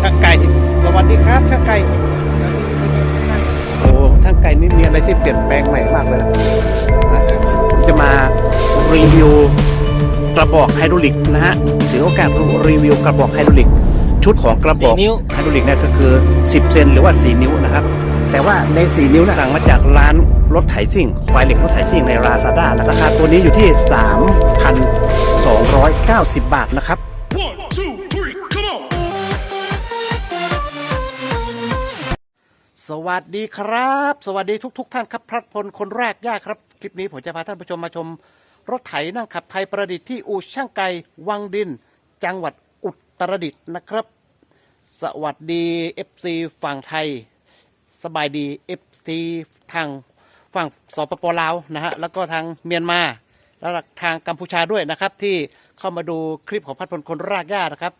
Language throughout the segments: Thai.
ช่างไก่สวัสดีครับช่างไก่โอ้ช่างไก่นี่มีอะไรที่เปลี่ยนแปลงใหม่มากเลยนะผมจะมารีวิวกระบอกไฮดรอลิกนะฮะถือโอกาสรีวิวกระบอกไฮดรอลิก ชุดของกระบอกสี่นิ้วไฮดรอลิกเนี่ยก็คือ 10 เซนหรือว่า 4 นิ้วนะครับ แต่ว่าใน 4 นิ้วนะสั่งมาจากร้านรถไถซิ่งควายเหล็กรถไถซิ่งในราซาด้าราคาตัวนี้อยู่ที่ 3,290 บาทนะครับ สวัสดีครับ สวัสดีทุกทท่านครับพระพลคนแรกย่าครับ คลิปนี้ผมจะพาท่านผู้ชมมาชม รถไถนั่งขับไทยประดิษฐ์ที่อู่ช่างไกวังดิน จังหวัดอุตรดิตถ์นะครับ สวัสดี FC ฝั่งไทย สบายดี FC ทางฝั่งสปปลาวนะฮะแล้วก็ทางเมียนมาแล้วทางกัมพูชาด้วยนะครับ ที่เข้ามาดูคลิปของพัดพลคนรากหญ้านะครับ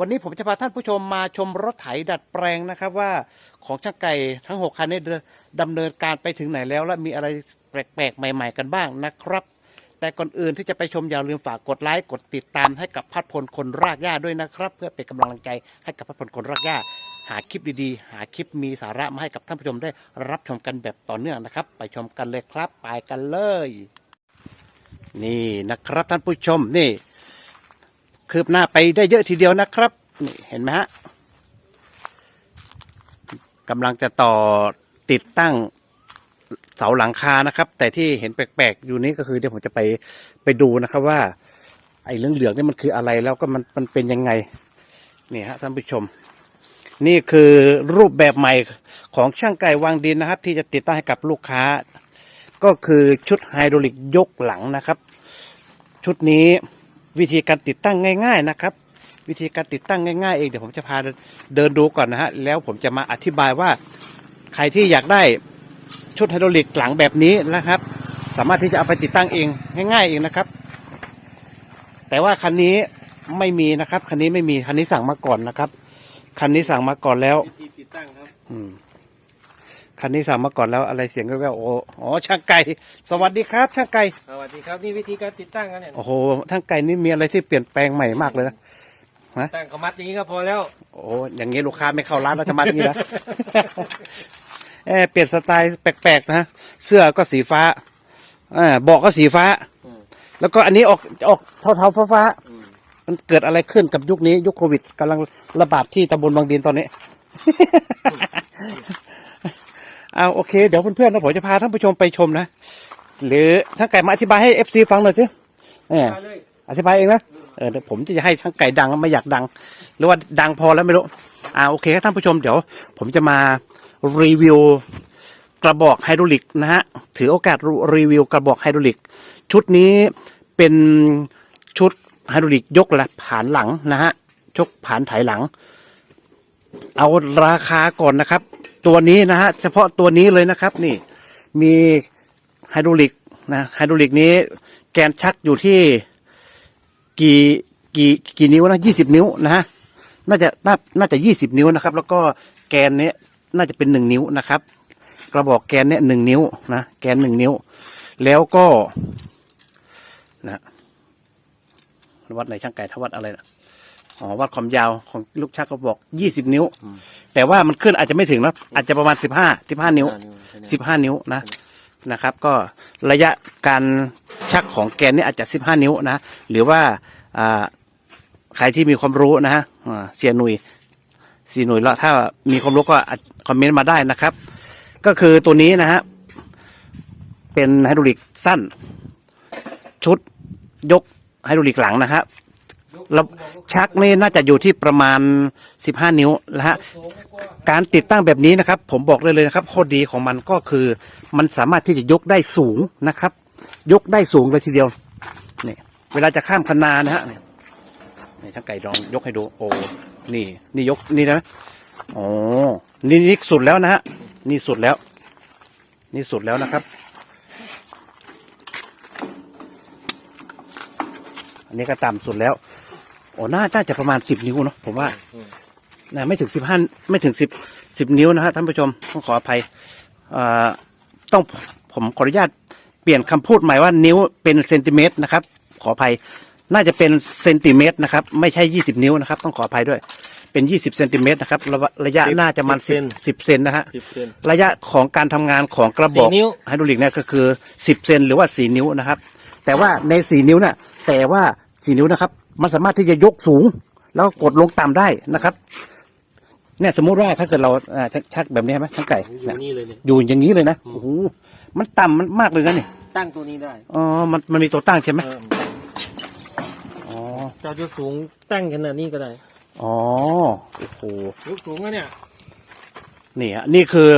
วันนี้ผมจะพาท่านผู้ชมมาชมรถไถดัดแปลงนะครับว่าของช่างไก่ทั้ง 6 คันนี้ดำเนินการไปถึงไหนแล้ว และมีอะไรแปลกๆ ใหม่ ๆ กันบ้างนะครับ แต่ก่อนอื่นที่จะไปชมอย่าลืมฝากกดไลค์กดติดตามให้กับพัดพลคนรากหญ้าด้วยนะครับ เพื่อเป็นกำลังใจให้กับพัดพลคนรากหญ้า หาคลิปดีๆ หาคลิปมีสาระมาให้กับท่านผู้ชมได้รับชมกันแบบต่อเนื่องนะครับ ไปชมกันเลยครับ ไปกันเลย นี่นะครับท่านผู้ชมนี่ คืบหน้าไปได้เยอะทีเดียวนะครับนี่เห็นไหมฮะกำลังจะต่อติดตั้งเสาหลังคานะครับ แต่ที่เห็นแปลกๆอยู่นี้ก็คือเดี๋ยวผมจะไปไปดูนะครับว่า ไอ้เรื่องเหลืองนี่มันคืออะไรแล้วก็มันมันเป็นยังไงนี่ฮะท่านผู้ชม นี่คือรูปแบบใหม่ของช่างไก่วางดินนะครับ ที่จะติดตั้งให้กับลูกค้า ก็คือชุดไฮดรอลิกยกหลังนะครับ ชุดนี้ วิธีการติดตั้งง่าย ๆนะครับ วิธีการติดตั้งง่ายๆเองเดี๋ยวผมจะพาเดินดูก่อนนะฮะแล้วผมจะมาอธิบายว่าใครที่อยากได้ชุดไฮดรอลิกหลังแบบนี้นะครับ สามารถที่จะเอาไปติดตั้งเองง่าย ๆ เองนะครับ แต่ว่าคันนี้ไม่มีนะครับคันนี้ไม่มีคันนี้สั่งมาก่อนนะครับคันนี้สั่งมาก่อนแล้ววิธีติดตั้งครับ อืม คันนี้สั่งมาก่อนแล้วอะไรเสียงแว่วๆโอ้อ๋อช่างไก่ สวัสดีครับ ช่างไก่ สวัสดีครับนี่วิธีการติดตั้งกันเนี่ยโอ้โหช่างไก่นี่มีอะไรที่เปลี่ยนแปลงใหม่มากเลยนะ ตั้งกระมัดอย่างนี้ก็พอแล้วโอ้อย่างงี้ลูกค้าไม่เข้าร้านเราจะมาอย่างนี้นะ เออเปลี่ยนสไตล์แปลกๆนะ เสื้อก็สีฟ้าอ่าเบาะก็สีฟ้าอืมแล้วก็อันนี้ออกออกเทาๆฟ้าๆมันเกิดอะไรขึ้นกับยุคนี้ ยุคโควิดกำลังระบาดที่ตำบลบางดินตอนนี้ เอาโอเค เดี๋ยวเพื่อนๆนะผมจะพาท่านผู้ชมไปชมนะ หรือท่านไก่มาอธิบายให้เอฟซีฟังหน่อยสิเนี่ยมาเลยอธิบายเองนะเออเดี๋ยวผมจะให้ทั้งไก่ดังไม่อยากดัง หรือว่าดังพอแล้วไม่รู้อ่าโอเคครับท่านผู้ชมเดี๋ยว ผมจะมารีวิวกระบอกไฮดรอลิกนะฮะถือโอกาสรีวิวกระบอกไฮดรอลิก ชุดนี้เป็นชุดไฮดรอลิกยกละผานหลังนะฮะยกผานไถหลัง เอาราคาก่อนนะครับ ตัวนี้นะฮะเฉพาะตัวนี้เลยนะครับ นี่ มีไฮดรอลิกนะไฮดรอลิกนี้แกนชักอยู่ที่กี่กี่กี่นิ้วนะยี่สิบนิ้วนะฮะน่าจะน่าน่าจะยี่สิบนิ้วนะครับ แล้วก็แกนเนี้ยน่าจะเป็นหนึ่งนิ้วนะครับ กระบอกแกนเนี้ยหนึ่งนิ้วนะแกนหนึ่งนิ้ว แล้วก็นะวัดไหนช่างไก่ทวัดอะไรนะ อ๋อวัดความยาวของลูกชักกระบอกยี่สิบนิ้วแต่ว่ามันขึ้นอาจจะไม่ถึงนะอาจจะประมาณสิบห้าสิบห้านิ้ว สิบห้านิ้วนะนะครับ ก็ระยะการชักของแกนนี่อาจจะสิบห้านิ้วนะ หรือว่าอ่าใครที่มีความรู้นะฮะอ่าเสียหนุยเสียหนุยแล้วถ้ามีความรู้ก็อาจคอมเมนต์มาได้นะครับ ก็คือตัวนี้นะฮะเป็นไฮดรอลิกสั้น ชุดยกไฮดรอลิกหลังนะฮะ แล้วชักนี่น่าจะอยู่ที่ประมาณสิบห้านิ้วนะฮะการติดตั้งแบบนี้นะครับ ผมบอกเลยเลยนะครับข้อดีของมันก็คือ มันสามารถที่จะยกได้สูงนะครับ ยกได้สูงเลยทีเดียวนี่เวลาจะข้ามคนานะฮะนี่นี่ช่างไก่ลองยกให้ดูโอ้นี่นี่ยกนี่นะโอ้นี่นี่สุดแล้วนะฮะนี่สุดแล้ว นี่สุดแล้วนะครับอันนี้ก็ต่ำสุดแล้ว โอ้น่าน่าจะประมาณสิบนิ้วเนาะผมว่านะไม่ถึงสิบห้าไม่ถึงสิบสิบนิ้วนะฮะท่านผู้ชมต้องขออภัยเอ่อต้องผมขออนุญาตเปลี่ยนคำพูดใหม่ว่านิ้วเป็นเซนติเมตรนะครับ ขออภัยน่าจะเป็นเซนติเมตรนะครับ ไม่ใช่ยี่สิบนิ้วนะครับ ต้องขออภัยด้วยเเป็นยี่สิบเซนติเมตรนะครับระระยะสิบน่าจะมันสิสิบบเซนสิบเซนนะฮะสิบเซนระยะของการทำงานของกระบอกสี่นิ้วไฮดรอลิกเนี่ยก็คือสิบเซนหรือว่าสี่นิ้วนะครับ แต่ว่าในสี่นิ้วน่ะแต่ว่า สี่นิ้วนะครับ มันสามารถที่จะยกสูง แล้วก็กดลงต่ำได้นะครับ เนี่ยสมมุติว่าถ้าเกิดเราอ่าชักชักแบบนี้ไหมทั้งไก่อยู่เนี่ยนี่เลยเนี่ย อยู่อย่างนี้เลยนะโอ้โหมันต่ำมันมากเลยนะนี่ตั้งตัวนี้ได้อ๋อมันมันมีตัวตั้งใช่ไหมเอออ๋อเราจะสูงตั้งขนาดนี้ก็ได้อ๋อโอ้โห ยกสูงอะเนี่ยนี่ฮะนี่คือ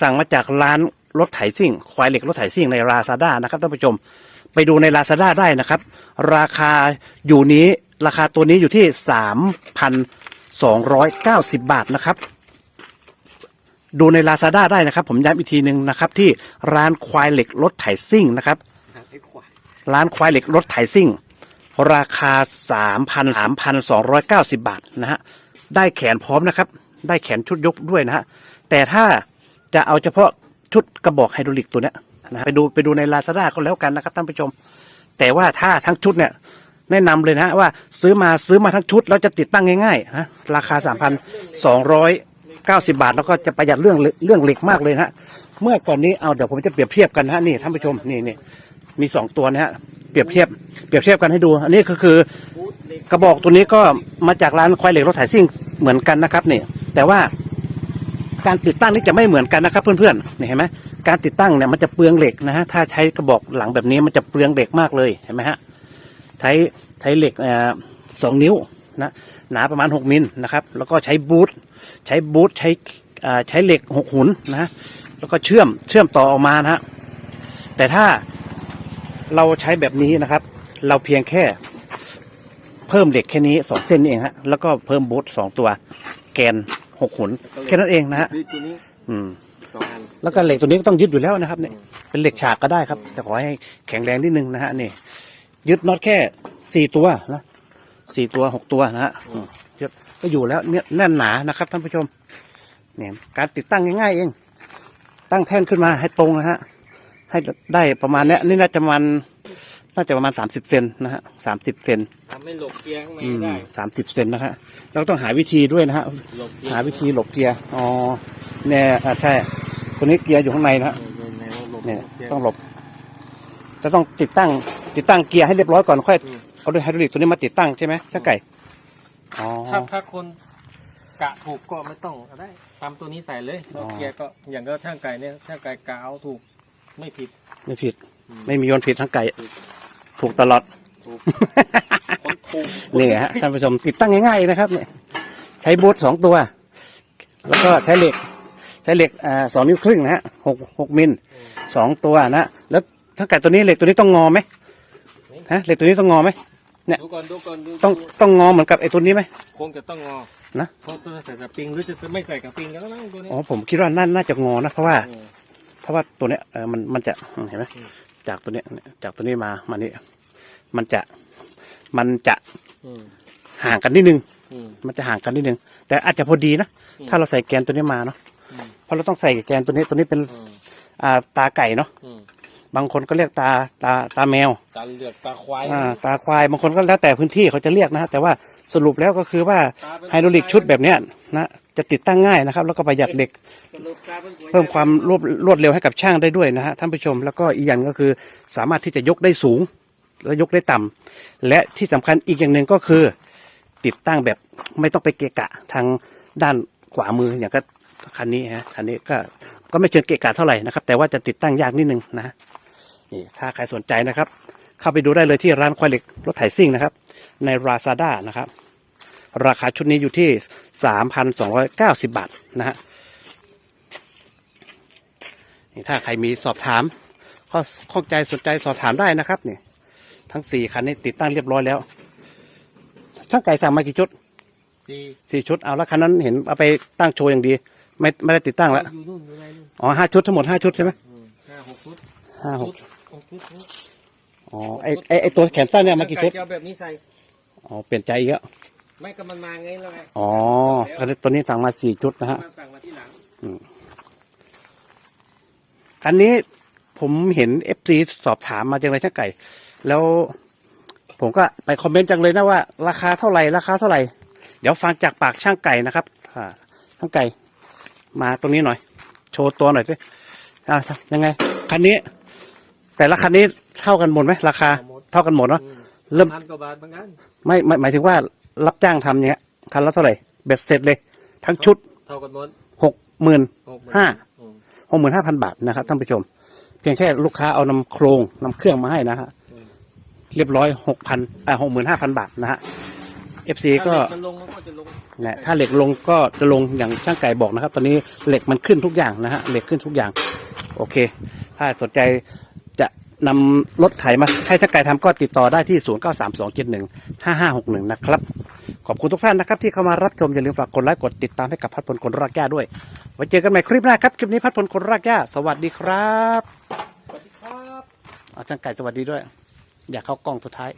สั่งมาจากร้านรถไถซิ่ง ควายเหล็กรถไถซิ่งในราซาด้านะครับท่านผู้ชม ไปดูในราซาด้าได้นะครับ ราคาอยู่นี้ราคาตัวนี้อยู่ที่สามพันสองร้อยเก้าสิบบาทนะครับ ดูใน Lazada ได้นะครับ ผมย้ำอีกทีหนึ่งนะครับ ที่ร้านควายเหล็กรถไถซิ่งนะครับ ร้านควายเหล็กรถไถซิ่ง ราคา 3,3,290 บาทนะฮะได้แขนพร้อมนะครับ ได้แขนชุดยกด้วยนะฮะแต่ถ้าจะเอาเฉพาะชุดกระบอกไฮดรอลิกตัวเนี้ย นะไปดูไปดูในลาซาด้าก็แล้วกันนะครับท่านผู้ชม แต่ว่าถ้าทั้งชุดเนี่ย แนะนำเลยนะว่าซื้อมาซื้อมาทั้งชุด แล้วจะติดตั้งง่ายๆนะราคา 3,290 บาท แล้วก็จะประหยัดเรื่องเรื่องเหล็กมากเลยนะฮะเมื่อก่อนนี้เอาเดี๋ยวผมจะเปรียบเทียบกันนะฮะนี่ท่านผู้ชมนี่นี่มีสองตัวนะฮะเปรียบเทียบเปรียบเทียบกันให้ดู อันนี้ก็คือกระบอกตัวนี้ก็มาจากร้านควายเหล็กรถไถซิ่งเหมือนกันนะครับนี่แต่ว่า การติดตั้งนี่จะไม่เหมือนกันนะครับเพื่อนๆนี่เห็นไหมการติดตั้งเนี่ยมันจะเปลืองเหล็กนะฮะถ้าใช้กระบอกหลังแบบนี้มันจะเปลืองเหล็กมากเลยเห็นไหมฮะใช้ใช้เหล็กสองนิ้วนะหนาประมาณหกมิลนะครับแล้วก็ใช้บูทใช้บูทใช้ใช้เหล็กหกหุนนะฮะแล้วก็เชื่อมเชื่อมต่อออกมานะฮะแต่ถ้าเราใช้แบบนี้นะครับ เราเพียงแค่เพิ่มเหล็กแค่นี้สองเส้นเองฮะแล้วก็เพิ่มบูทสองตัวแกน หกหุนแค่นั้นเองนะฮะตัวนี้อืมสองอัน แล้วก็เหล็กตัวนี้ก็ต้องยึดอยู่แล้วนะครับเนี่ยเป็นเหล็กฉากก็ได้ครับ จะขอให้แข็งแรงนิดนึงนะฮะนี่ยึดน็อตแค่สี่ตัวนะสี่ตัวหกตัวนะฮะอืมยึดก็อยู่แล้วเนี่ยแน่นหนานะครับท่านผู้ชม เนี่ยการติดตั้งง่ายๆเอง ตั้งแท่นขึ้นมาให้ตรงนะฮะให้ได้ประมาณเนี้ยนี่น่าจะประมาณ น่าจะประมาณสามสิบเซนนะฮะสามสิบเซนทำให้หลบเกียร์ข้างในอืมได้สามสิบเซนนะฮะเราต้องหาวิธีด้วยนะฮะหลบเกียร์หาวิธีหลบเกียร์อ๋อเนี่ยอ่าใช่ตัวนี้เกียร์อยู่ข้างในนะฮะเออในแนวหลบเนี่ยกีร์ต้องหลบจะต้องติดตั้ง ติดตั้งเกียร์ให้เรียบร้อยก่อนค่อยอืมเอาด้วยไฮดรอลิกตัวนี้มาติดตั้งใช่ไหมช่างไก่อ๋อถ้าถ้าคนกะถูกก็ไม่ต้องก็ได้ตามตัวนี้ใส่เลยแล้วอ๋อเกียร์ก็อย่างก็ช่างไก่เนี่ยช่างไก่กะเอาถูกไม่ผิด ไม่ผิดอืมไม่มีวันผิดช่างไก่ ถูกตลอดถูกคนถูกนี่ฮะท่านผู้ชมติดตั้งง่ายๆนะครับเนี่ยใช้บูทสองตัว แล้วก็ใช้เหล็ก ใช้เหล็กอ่าสองนิ้วครึ่งนะฮะหกหกมิลสองตัวนะแล้วถ้าไก่ตัวนี้เหล็กตัวนี้ต้องงอไหมฮะเหล็กตัวนี้ต้องงอไหมเนี่ยดูก่อนดูก่อนดูต้องดูต้องงอเหมือนกับไอ้ตัวนี้ไหมคงจะต้องงอนะเพราะตัวใส่สปริงหรือจะไม่ใส่กับปริงก็ต้องตัวนี้อ๋อผมคิดว่าน่าน่าจะงอนะเพราะว่าเออเพราะว่าตัวเนี้ยเออมันมันจะเห็นไหมอืม จากตัวเนี้ยจากตัวนี้มามานี่มันจะมันจะอืมห่างกันนิดนึงอืมมันจะห่างกันนิดนึง แต่อาจจะพอดีนะอืมถ้าเราใส่แกนตัวนี้มาเนาะอืมเพราะเราต้องใส่แกนตัวนี้ตัวนี้เป็นอืมอ่าตาไก่เนาะอืมบางคนก็เรียกตาตาตาแมว ตาเหลือกตาควายอ่าตาควายบางคนก็แล้วแต่พื้นที่เขาจะเรียกนะฮะแต่ว่าสรุปแล้วก็คือว่าตาเป็นไฮดรอลิกชุดแบบเนี้ยนะ จะติดตั้งง่ายนะครับ แล้วก็ประหยัดเหล็ก เพิ่มความรวดรวดเร็วให้กับช่างได้ด้วยนะฮะท่านผู้ชม แล้วก็อีกอย่างก็คือสามารถที่จะยกได้สูง และยกได้ต่ำและที่สำคัญอีกอย่างหนึ่งก็คือ ติดตั้งแบบไม่ต้องไปเกะกะทางด้านขวามืออย่างก็คันนี้ฮะคันนี้ก็ก็ไม่เชิงเกะกะเท่าไหร่นะครับ แต่ว่าจะติดตั้งยากนิดนึงนะนี่ถ้าใครสนใจนะครับ เข้าไปดูได้เลยที่ร้านควายเหล็กรถไถซิ่งนะครับ ในราซาด้านะครับ ราคาชุดนี้อยู่ที่ สามพันสองร้อยเก้าสิบบาทนะฮะนี่ถ้าใครมีสอบถามข้อข้องใจสนใจสอบถามได้นะครับนี่ทั้งสี่คันนี้ติดตั้งเรียบร้อยแล้วช่างไก่สั่งมากี่ชุดสี่สี่ชุดเอาแล้วคันนั้นเห็นเอาไปตั้งโชว์อย่างดี ไม่ไม่ได้ติดตั้งแล้วอยู่นู่นอยู่ในนู่นอ๋อห้าชุดทั้งหมดห้าชุดใช่ไหมอืมห้าหกชุดห้าหกชุดหกชุดชุดอ๋อไอไอไอตัวแขนสั้นเนี่ยมากี่ชุดจะเอาแบบนี้ใส่อ๋อเปลี่ยนใจอีกแล้ว ไม่ก็มันมาไงแล้วไงอ๋อคันนี้ตัวนี้สั่งมาสี่ชุดนะฮะมาสั่งมาที่หลังคันนี้ผมเห็นเอฟซีสอบถามมาจังเลยช่างไก่ แล้วผมก็ไปคอมเมนต์จังเลยนะว่า ราคาเท่าไหร่ราคาเท่าไหร่ เดี๋ยวฟังจากปากช่างไก่นะครับอ่าช่างไก่ มาตรงนี้หน่อย โชว์ตัวหน่อยสิอ่ายังไง คันนี้ แต่ละคันนี้เท่ากันหมดไหมราคา เท่ากันหมดเนาะอืมเริ่มพันกว่าบาทเหมือนกันไม่ไม่หมายถึงว่า รับจ้างทำเนี้ยคันละเท่าไหร่เบ็ดเสร็จเลย ทั้งชุดเท่ากันหมดหกหมื่นหกมื่นห้าอืมหกหมื่นห้าพันบาทนะครับท่านผู้ชม เพียงแค่ลูกค้าเอานำโครงนำเครื่องมาให้นะฮะอืมเรียบร้อยหกพันอ่าหกหมื่นห้าพันบาทนะฮะเอฟซีก็ถ้าเหล็มันลงมันก็จะลงนะถ้าเหล็กลงก็จะลงอย่างช่างไก่บอกนะครับ ตอนนี้เหล็กมันขึ้นทุกอย่างนะฮะเหล็กขึ้นทุกอย่าง โอเค ถ้าสนใจจะ นำรถไถมาให้ช่างไก่ทำก็ติดต่อได้ที่ 0 9 3 2 7 1 5 5 6 1 นะครับ ขอบคุณทุกท่านนะครับ ที่เข้ามารับชม อย่าลืมฝากกดไลค์กดติดตามให้กับพัดพลคนรากหญ้าด้วย ไว้เจอกันใหม่คลิปหน้าครับ คลิปนี้พัดพลคนรากหญ้า สวัสดีครับ สวัสดีครับเอาช่างไก่สวัสดีด้วย อย่าเข้ากล้องสุดท้าย